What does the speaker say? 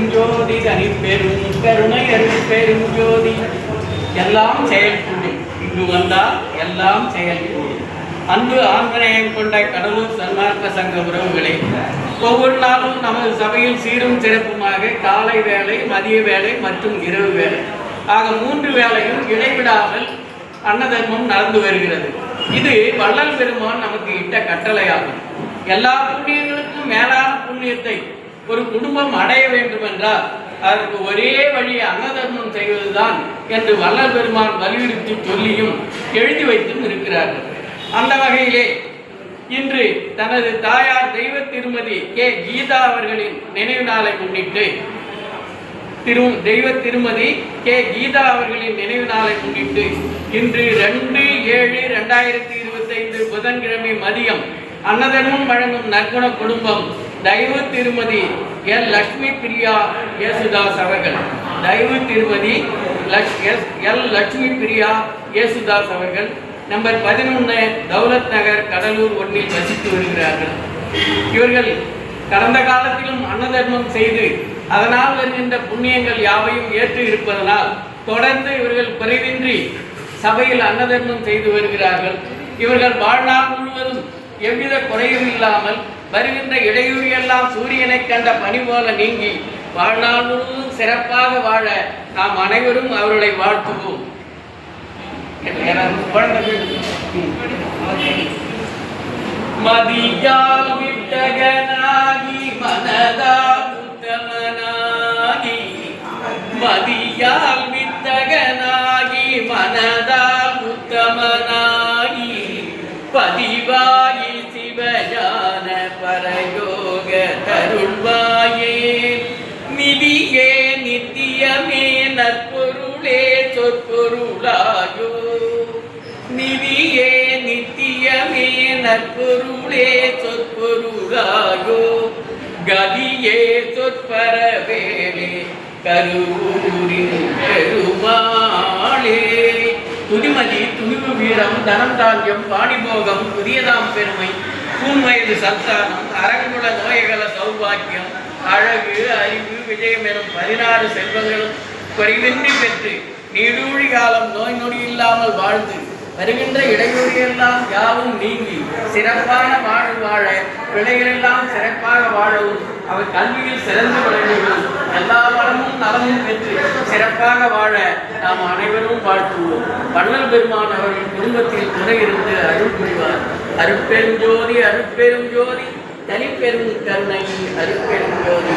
அருட்பெரும் தனி பெரும் கருணை அருட்பெரும் ஜோதி. எல்லாம் செயல்கூடும் இங்கு வந்தால் எல்லாம் செயல்கூடும் அன்பு ஆந்திரேயம் கொண்ட கடலூர் சன்மார்க்க சங்க உறவுகளை ஒவ்வொரு நாளும் நமது சபையில் சீரும் சிறப்புமாக காலை வேலை மதிய வேலை மற்றும் இரவு வேலை ஆக மூன்று வேலையும் இடைவிடாமல் அன்னதர்மம் நடந்து வருகிறது. இது வள்ளல் பெருமான் நமக்கு இட்ட கட்டளையாகும். எல்லா புண்ணியங்களுக்கும் மேலான புண்ணியத்தை ஒரு குடும்பம் அடைய வேண்டும் என்றால் அதற்கு ஒரே வழி அன்னதர்மம் செய்வதுதான் என்று வல்லல் பெருமான் வலியுறுத்தி சொல்லியும் எழுதி வைத்தும் இருக்கிறார்கள். அந்த வகையிலே இன்று தனது தாயார் தெய்வ திருமதி கே. கீதா அவர்களின் நினைவு நாளை முன்னிட்டு திரு தெய்வ திருமதி கே. கீதா அவர்களின் நினைவு நாளை முன்னிட்டு இன்று ரெண்டு ஏழு ரெண்டாயிரத்தி இருபத்தைந்து புதன்கிழமை மதியம் அன்னதர்மம் வழங்கும் நற்குண குடும்பம் தெய்வ திருமதி எல் லக்ஷ்மி பிரியா யேசுதாஸ் அவர்கள் தெய்வ திருமதி லக்ஷ் எஸ் எல் லட்சுமி பிரியா ஏசுதாஸ் அவர்கள் நம்பர் பதினொன்று தௌலத் நகர் கடலூர் ஒன்றில் வசித்து வருகிறார்கள். இவர்கள் கடந்த காலத்திலும் அன்னதர்மம் செய்து அதனால் வருகின்ற புண்ணியங்கள் யாவையும் ஏற்று இருப்பதனால் தொடர்ந்து இவர்கள் குறைவின்றி சபையில் அன்னதர்மம் செய்து வருகிறார்கள். இவர்கள் வாழ்நாள் முழுவதும் எவ்வித குறையும் இல்லாமல் வருகின்ற இடையூறு எல்லாம் சூரியனை கண்ட பணி போல நீங்கி வாழ்நாள் முழுவதும் சிறப்பாக வாழ நாம் அனைவரும் அவர்களை வாழ்த்துவோம். மதியால் விட்டகனாகி மனதால் உத்தமனாகி மதியால் வித்தகனாகி மனதால் உத்தமனாகி பதிவாகி சிவஜா சொற்பொருளாயோ நிதியே நித்தியமே நற்பொருளே சொற்பொருளாயோ? கதியே சொற்பரவேலே கருவூரின் பெருமாளே. துதிமதி துணிவு வீரம் தனம் தாங்கியம் பாணிபோகம் புதியதாம் பெருமை கூன் சந்தானம் அரங்குல நோயகல சௌபாக்கியம் அழகு அறிவு விஜயம் எனும் பதினாறு செல்வங்களும் குறைவின்றி பெற்று நீடூழி காலம் நோய் நொடி இல்லாமல் வாழ்ந்து வருகின்ற இடையூறியெல்லாம் யாவும் நீங்கி சிறப்பான வாழ்வு வாழ பிள்ளைகளெல்லாம் சிறப்பாக வாழவும் அவர் கல்வியில் சிறந்து விளங்கவும் எல்லா வளமும் நலமும் பெற்று சிறப்பாக வாழ நாம் அனைவரும் வாழ்த்துவோம். வள்ளல் பெருமான் அவர்கள் குடும்பத்தில் துணை இருந்து அருள் புரிவார். அருட்பெரும் ஜோதி அருட்பெரும் ஜோதி தனிப்பெரும் கருணை அருட்பெரும் ஜோதி.